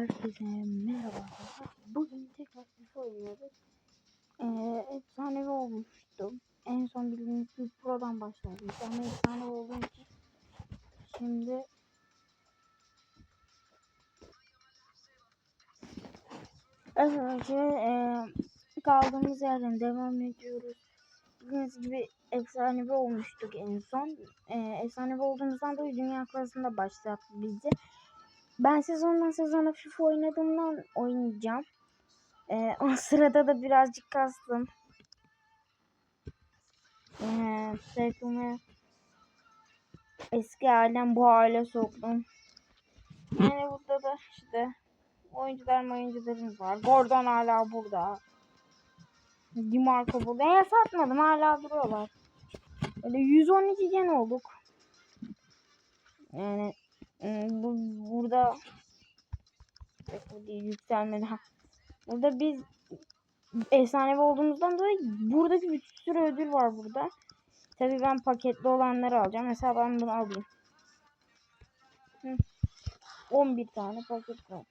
Herkese merhaba. Bugün tekrar FIFA oynuyoruz. Ee, efsanevi olmuştum. En son bildiğiniz gibi Pro'dan başladım. Ama efsane olduğum için şimdi Arkadaşlar ee, kaldığımız yerden devam ediyoruz. Bildiğiniz gibi efsanevi olmuştuk en son. Ee, efsanevi olduğumuzdan dolayı Dünya Kupası'nda başlattı bizi. Ben sezondan sezona FIFA oynadığımdan oynayacağım. Ee, o sırada da birazcık kastım. Ee, takımı eski halem bu hale soktum. Yani burada da işte oyuncular oyuncularımız var. Gordon hala burada. Dimarco burada. Ya satmadım hala duruyorlar. Böyle 112 gen olduk. Yani bu burada bu değil yükselmedi. Burada biz efsanevi olduğumuzdan dolayı buradaki bir sürü ödül var burada. Tabii ben paketli olanları alacağım. Mesela ben bunu alayım. Hı. 11 tane paket var.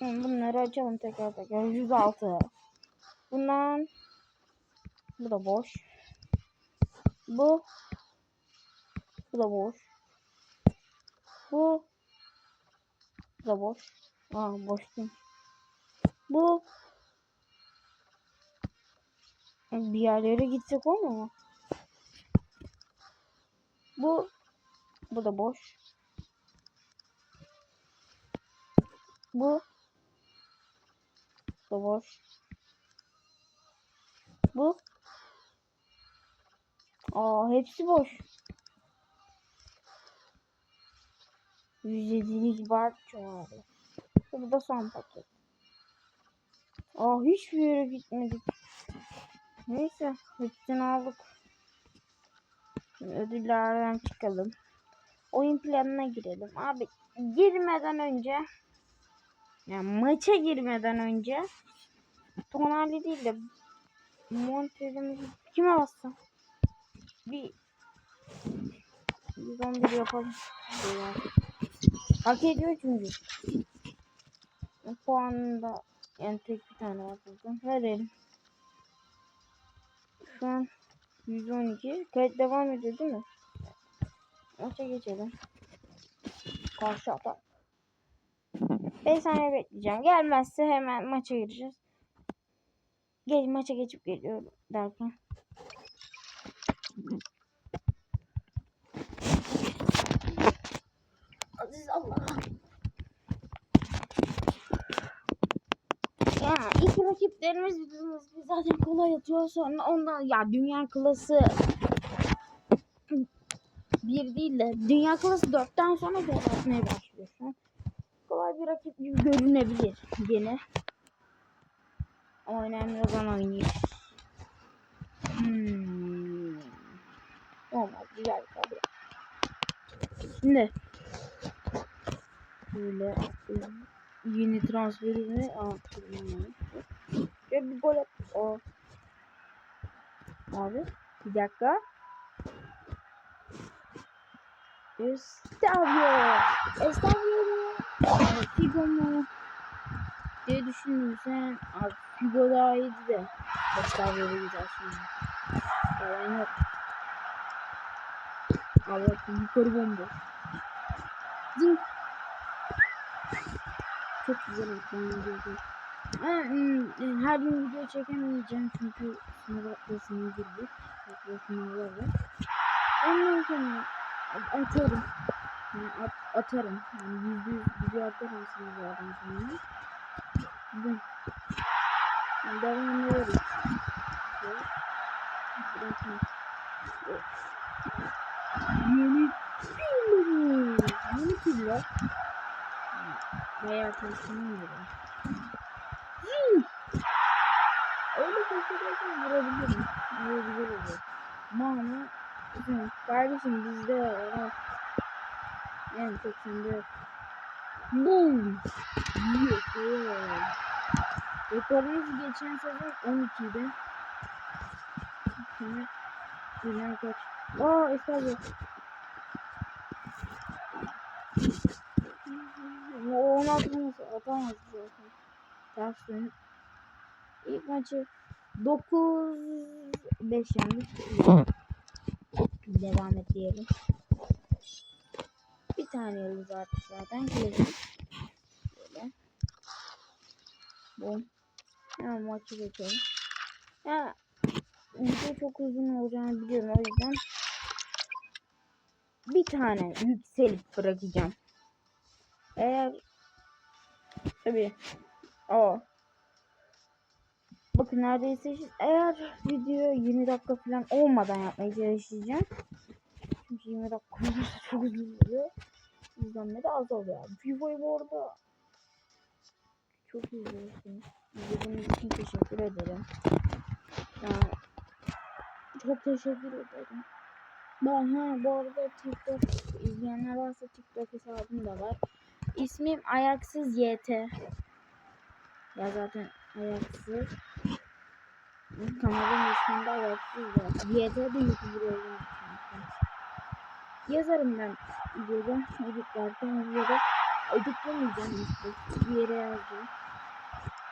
Bunları açalım tekrar tekrar. 106. Bundan bu da boş. Bu bu da boş. Bu bu da boş. Aa boş değil. Bu bir yerlere gitsek olmuyor mu? Bu bu da boş. Bu bu da boş. Bu Aa hepsi boş. 107'lik bar çoğaldı. Bu da son paket. Aa hiçbir yere gitmedik. Neyse hepsini aldık. Ödüllerden çıkalım. Oyun planına girelim. Abi girmeden önce yani maça girmeden önce Tonali değil de Montelimizi kime bassam? Bir 111 yapalım. Hak ediyor çünkü. Puanında yani tek bir tane var burada. Verelim. Şu an 112. Kayıt devam ediyor değil mi? Maça geçelim. Karşı atak. 5 saniye bekleyeceğim. Gelmezse hemen maça gireceğiz. Gel maça geçip geliyorum derken. Aziz Allah. Ya ilk rakiplerimiz gibi zaten kolay atıyor sonra ondan ya dünya klası bir değil de dünya klası dörtten sonra gol atmaya başlıyorsun. Kolay bir rakip gibi görünebilir gene. Ama önemli olan oynayış. Hmm. Olmaz güzel tabii. Şimdi böyle yeni transferini artırıyorum. Ve bir gol at. O. Abi bir dakika. Estavio. Estavio? Figo mu? diye düşündüm sen abi Figo daha iyiydi de Estavio'yu güzel şimdi. Yalan yok. Abi yukarı bomboş. Zınk. Çok güzel atlanıyordu. Her gün video çekemeyeceğim çünkü sınav atlasına girdik. Atla sınavlar var. Ondan sonra atarım. Yani at, atarım. Yani yüzde yüz video atarım sınavlardan sonra. Bu. Yani devam ediyoruz. Bırakın. Yeni pilleri. Yeni piller. Bayağı çalışmam gibi. Öyle kesinlikle vurabilirim. Vurabilirim. Ama kardeşim bizde var. Yani 80'de yok. Boom. Yeah. Rekorumuz geçen sezon 12 idi. Şimdi dünya kaç? Aa estağfurullah. O onu atamaz, atamaz zaten. Ters dönüp. İlk maçı 9 5 yendik. Devam et diyelim. Bir tane yıldız artık zaten. Klasik. Böyle. Bu. Hemen maçı geçelim. Ya video çok uzun olacağını biliyorum o yüzden bir tane yükselip bırakacağım. Eğer tabi o bakın neredeyse eğer video 20 dakika falan olmadan yapmaya çalışacağım. Çünkü 20 dakika olursa çok uzun oluyor. İzlenme de az oluyor. FIFA'yı bu arada çok izliyorsunuz. İzlediğiniz için teşekkür ederim. Yani çok teşekkür ederim. Ben ha bu arada TikTok izleyenler varsa TikTok hesabım da var. İsmim Ayaksız YT. Ya zaten Ayaksız. Kanalın isminde Ayaksız var. YT de YouTuber olduğum. Yazarım ben videoda editlerken videoda editlemeyeceğim işte. Bir yere yazdım.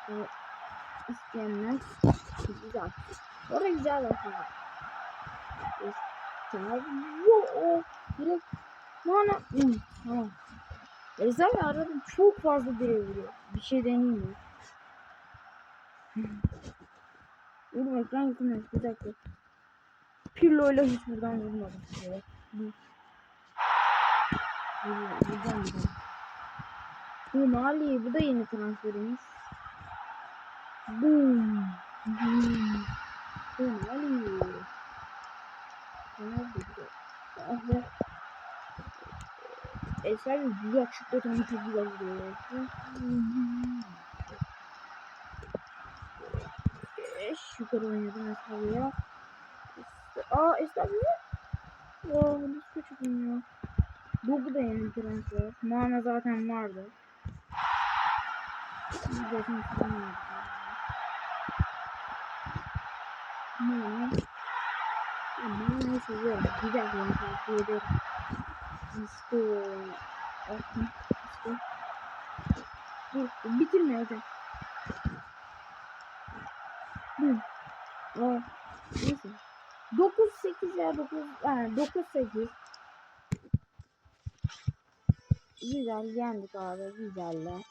Ee, isteyenler güzel. Orada güzel başladı. Tamam. Yo, direkt Mana. Hı, tamam. Eza'yı aradım. Çok fazla direğe vuruyor. Bir şey deneyeyim mi? Vurma ekran yıkılmıyor. Bir dakika. Pirlo ile hiç buradan vurmadım. Bu. Buradan buradan. Bu Mali. Bu da yeni transferimiz. Boom. Boom. Bu Mali. Nerede bu? Ah be. Eser bir yakışıklı tam çok güzel vuruyor. Eş yukarı oynadım Eser'e. Aa Eser mi? Aa nasıl kaçırdın ya? Dogu da yeni transfer. Mana zaten vardı. Zaten kullanmadım. Mana. Mana seviyorum. Güzel yani tavsiye ederim. Bakın. İşte. Dur. Bitirme hocam. Dur. Aa. Neyse. 9 8 ya 9 yani 9 8 Güzel yendik abi güzelle.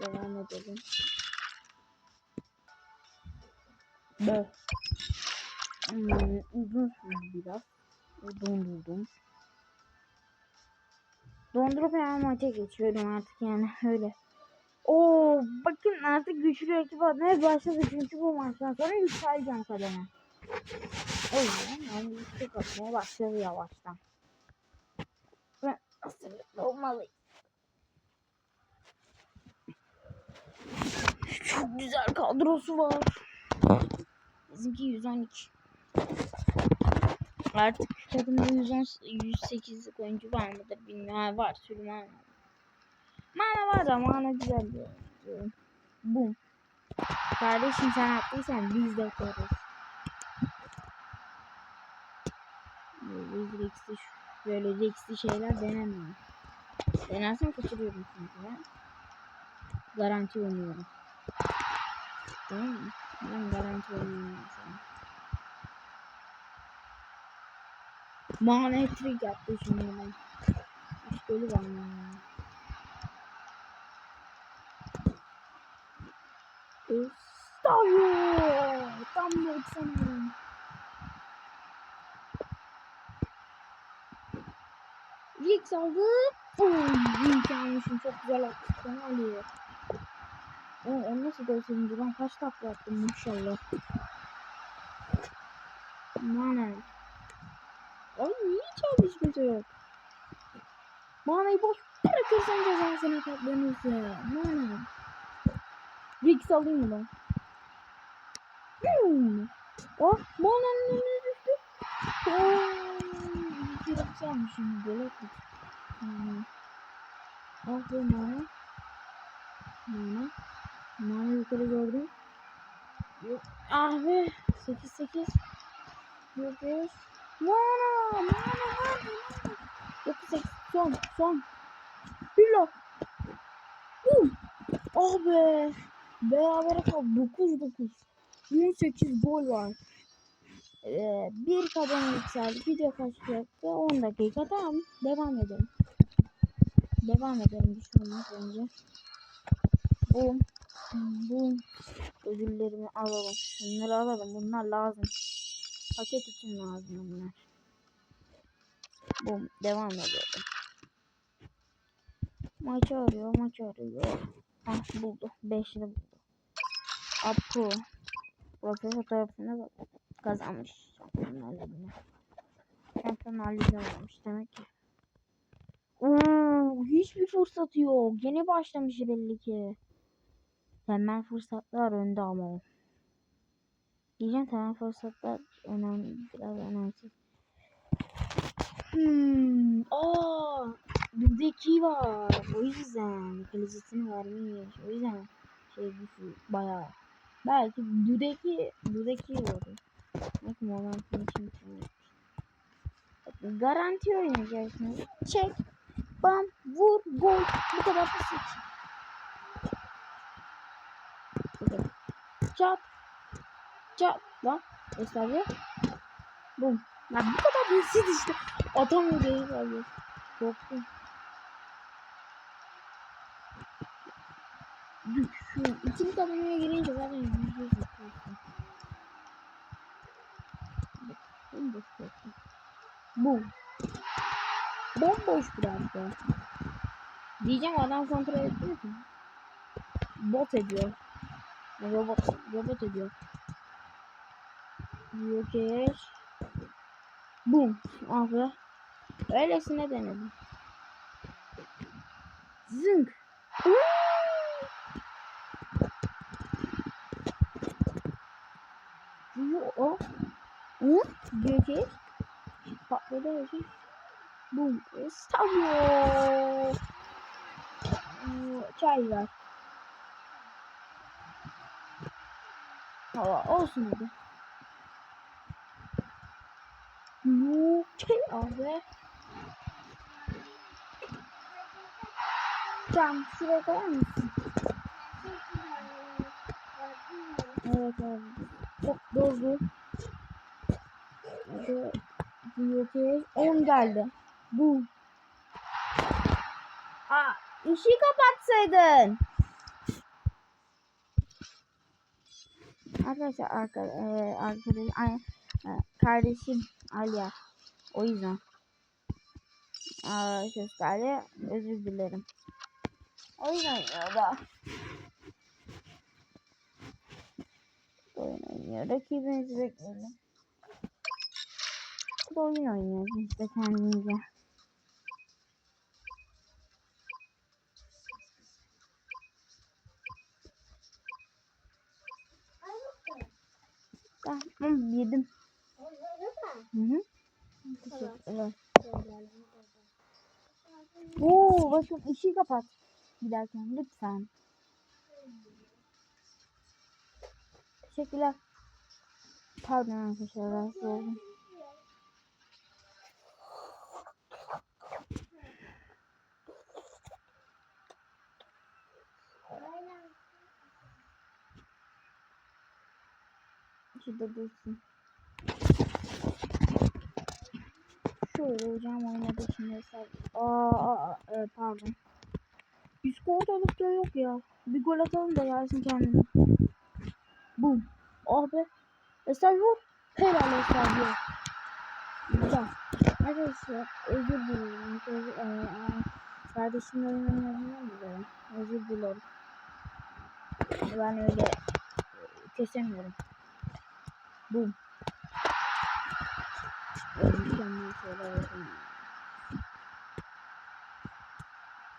Devam edelim. Be. Hmm, uzun sürdü biraz. Dondurdum. Dondurup hemen maça geçiyorum artık yani öyle. Oo bakın artık güçlü ekip atmaya başladı çünkü bu maçtan sonra yükseleceğim kademe. O yüzden ben yüksek atmaya başladı yavaştan. Ben hazırlıklı olmalıyım. Çok güzel kadrosu var. Bizimki 112. Artık takımda 110, 108 oyuncu var mıdır bilmiyorum. Var Süleyman. Mana var da mana güzel diyor. Bum. Kardeşim sen attıysan biz de yaparız. Böyle Rex'li böyle Rex'li şeyler denemiyorum. Denersem kaçırıyorum çünkü ben. Garanti oynuyorum. Tamam mı? Ben garanti oynuyorum sana. Mana hat-trick yaptı şimdi ben. Üç golü var ya. Stavio! Tam 90 Rick aldı. Oy, almışım. Çok güzel attı. Ali. O, o nasıl gol sevinci? Ben kaç takla attım maşallah. Mana. Hiç kimse yok? Mana'yı boş bırakırsan cezasına katlanırsın. Mana. Rick alayım mı ben? Hmm. Oh, Mana'nın önüne düştü. Oh, Rick almışım. Böyle. Hmm. Ah be Mana. Mana. Mana yukarı gördüm. Yok. Ah be. 8 8. Yok yok. Mana. Mana. Mana. sek son son. Hülo. Bum. Ah be. Beraber kal 9-9. 18 gol var. Ee, bir kadın yükseldi. Video kaç dakika? 10 dakika. Tamam. Devam edelim. Devam edelim bir şey olmaz önce. Bum. Bum. Ödüllerimi alalım. Şunları alalım. Bunlar lazım. Paket için lazım bunlar. Bum. Devam edelim. Maçı arıyor. Maçı arıyor. Ah buldu. Beşli buldu. Apo. Profesör tarafında kazanmış. Şampiyonlar Ligi'ne. Şampiyonlar Ligi'ne olmuş demek ki. Oo, hiçbir fırsatı yok. Yeni başlamış belli ki. Temel fırsatlar önde ama. Diyeceğim temel fırsatlar önemli, biraz önemsiz. Hmm, aa, buradaki var. O yüzden kılıcısını vermiş. O yüzden şey güçlü bayağı. Belki Dudeki Dudeki olur. Belki momentum için. Garanti oynayacaksınız. Çek, bam, vur, gol. Bu kadar basit. Çat, çat lan. Estağfurullah. Bum. Ya bu kadar basit işte. Atamıyor değil abi. Korktum. Şu ikinci kademeye girince zaten yüzde yüz yapıyorsun. Bomboş korktum. Bu. Bomboş bıraktı. Diyeceğim adam kontrol ediyor ki. Bot ediyor. Robot, robot ediyor. Yokeş. Boom. Abi. Öylesine denedim. Zınk. Yo, o. Hı? Gökeş. Patladı öyle. Boom. Stavio. Çay ver. Aa, olsun hadi. Şey abi. Tamam şuraya koyar mısın? Evet abi. Çok yok ki. 10 geldi. Bu. Aa, işi kapatsaydın. Arkadaşlar arka, e, arkadaş, ay, e, kardeşim Alya. O yüzden. Seslerle özür dilerim. O yüzden ya da. Oyun oynuyor. Rakibimizi bekleyelim. Bu da oyun oynuyor. De kendince. Tamam yedim. Hı hı. Teşekkürler. Oo bakın ışığı kapat. Giderken lütfen. Teşekkürler. Pardon arkadaşlar rahatsız oldum. Şurada dursun. Hocam oynadı şimdi hesap. Aa, aa, e, pardon. Üst ortalıkta yok ya. Bir gol atalım da gelsin kendine. Bum. Oh be. Estağfurullah. Helal estağfurullah. Güzel. Arkadaşlar özür dilerim. Özür, e, e, kardeşimle oyun oynadığımdan dolayı özür dilerim. Ben öyle e, kesemiyorum. Bum. Mükemmel şeyler yapayım.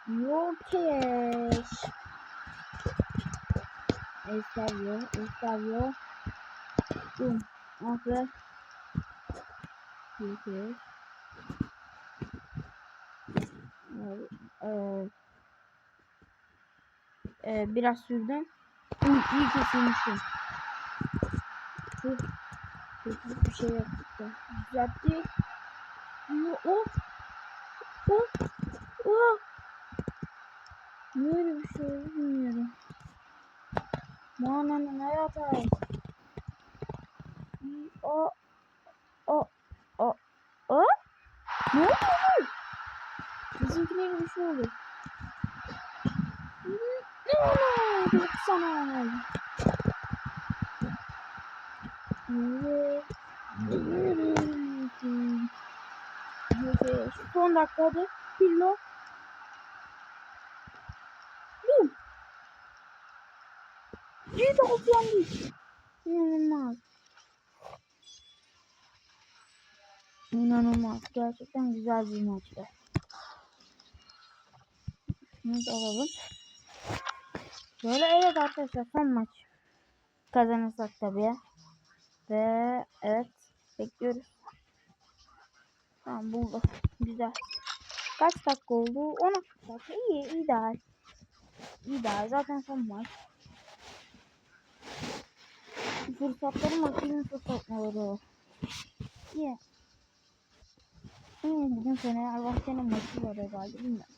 Yok keş. Estavio, Estavio. Bum. Aferin. Yok keş. Ee, e, biraz sürdüm. Uy, iyi kesilmişim. Çok bir şey yaptık da. Düzeltti. Yo, O. Oh. Oh. Niye öyle bir şey oldu bilmiyorum. Mananın hayat ay. O. O. O. O. Ne oldu? Bizimkilere bir şey oldu. Ne oldu? Sana. Evet. Evet. Son dakikada Pirlo. Bum. Bir de okyandı. İnanılmaz. İnanılmaz. Gerçekten güzel bir maçtı. Şunu da alalım. Böyle evet arkadaşlar son maç. Kazanırsak tabii. Ve evet bekliyoruz. Tamam bulduk. Güzel. Kaç dakika oldu? 10 dakika. İyi ideal. İdeal. Zaten son maç. Fırsatları maçının fırsatları. İyi. Hmm, bugün Fenerbahçe'nin maçı var herhalde bilmiyorum.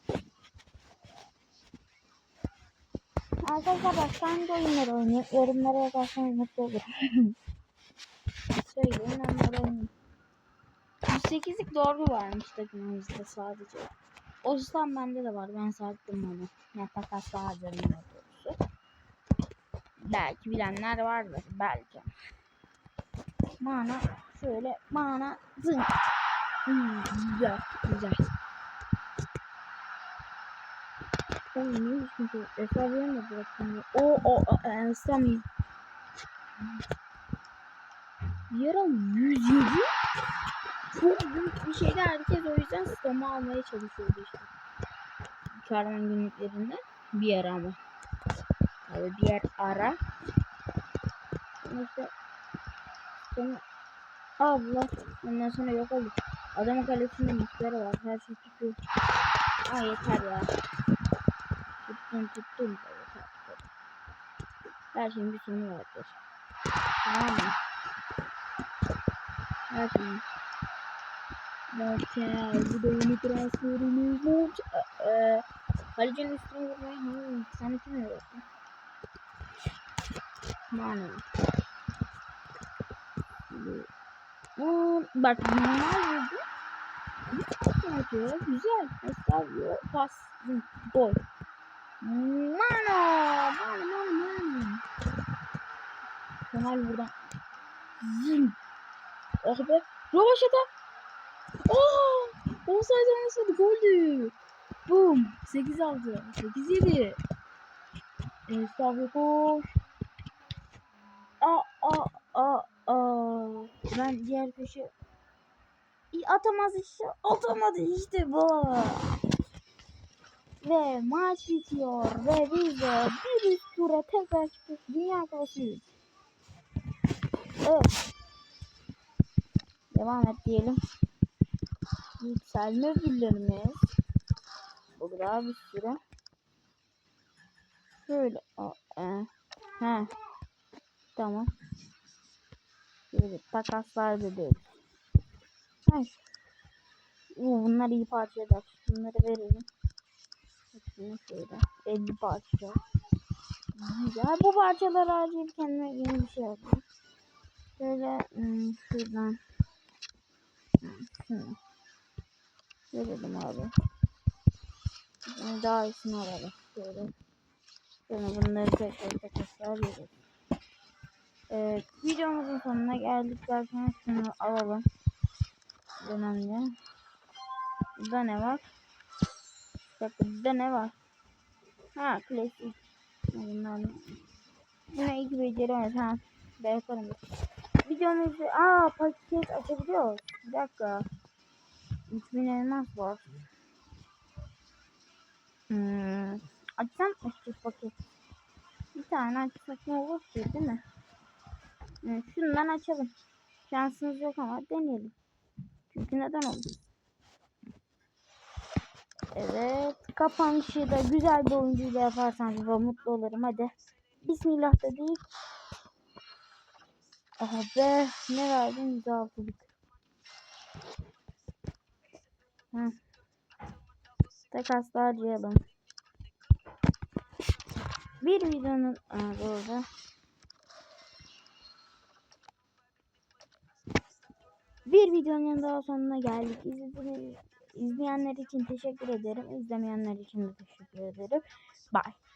Arkadaşlar başka hangi oyunları oynayayım? Yorumlara yazarsanız mutlu olurum. Söyleyin oynayayım. 108'lik doğru varmış takımımızda sadece. O yüzden bende de var. Ben sattım onu. Ne takasla harcadım doğrusu. Belki bilenler vardır. Belki. Mana şöyle mana zınk. Hmm, güzel güzel. Oğlum ne şey? Hesabıya mı bıraktım? O o o Elsami. Yara 107 çok büyük bir şeydi. Herkes o yüzden sistemi almaya çalışıyordu işte. Karman günlüklerinde bir yer ama. Tabii bir yer ara. İşte sistemi Allah ondan sonra yok oldu. Adamın kalesinde mutları var. Her şey tutuyor. Aa yeter ya. Tuttum tuttum da yeter. Her şeyin bir sonu vardır. Tamam mı? Şeyin. Bakın bu da yeni transferimiz olacak? Ee, üstüne vurmayı hmm, sen kim öğrettin? Mane. Hmm, bak normal vurdu. Güzel. Mesela pas. Gol. Mano. Mano mano mano. Kemal buradan. Zın. Oh be. Rovaşata. Oh! Offside olmasaydı goldü. Boom. 8 aldı. 8 yedi. Estağfurullah koş. Aa aa aa aa. Ben diğer köşe atamaz işte. Atamadı işte bu. Ve maç bitiyor ve biz de bir üst tura tekrar çıktık. Dünya 3. Evet. Devam et diyelim. Yükselme ödüllerimiz. Burada bir sürü. Şöyle. O, e, he. Tamam. Şöyle takaslar dedi. Ha. Oo, bunlar iyi parçalar. Bunları verelim. Hepsini şöyle. 50 parça. Güzel. Bu parçaları harcayıp kendime yeni bir şey yapayım. Şöyle hmm. Hmm. Verelim abi. Yani daha iyisini alalım. Şöyle. Şöyle bunları tekrar tekrar veririz. Evet, videomuzun sonuna geldik. Zaten şunu alalım. Önemli. Burada ne var? Bakın burada ne var? Ha klasik. Bunlar Yine iki beceremez ha. Ben yaparım. Videomuzu aa paket açabiliyoruz. Bir dakika. 3000 elmas var. Hmm. Açsam açık paket. Bir tane açsak ne olur ki değil mi? Hmm. Şundan açalım. Şansımız yok ama deneyelim. Çünkü neden olur? Evet. Kapanışı da güzel bir oyuncuyla yaparsanız da mutlu olurum. Hadi. Bismillah dedik. Aha be. Ne verdin? 106'lık. Hı. Takasla harcayalım. Bir videonun Aa, doğru. Bir videonun daha sonuna geldik. İzlediğiniz, izleyenler için teşekkür ederim. İzlemeyenler için de teşekkür ederim. Bye.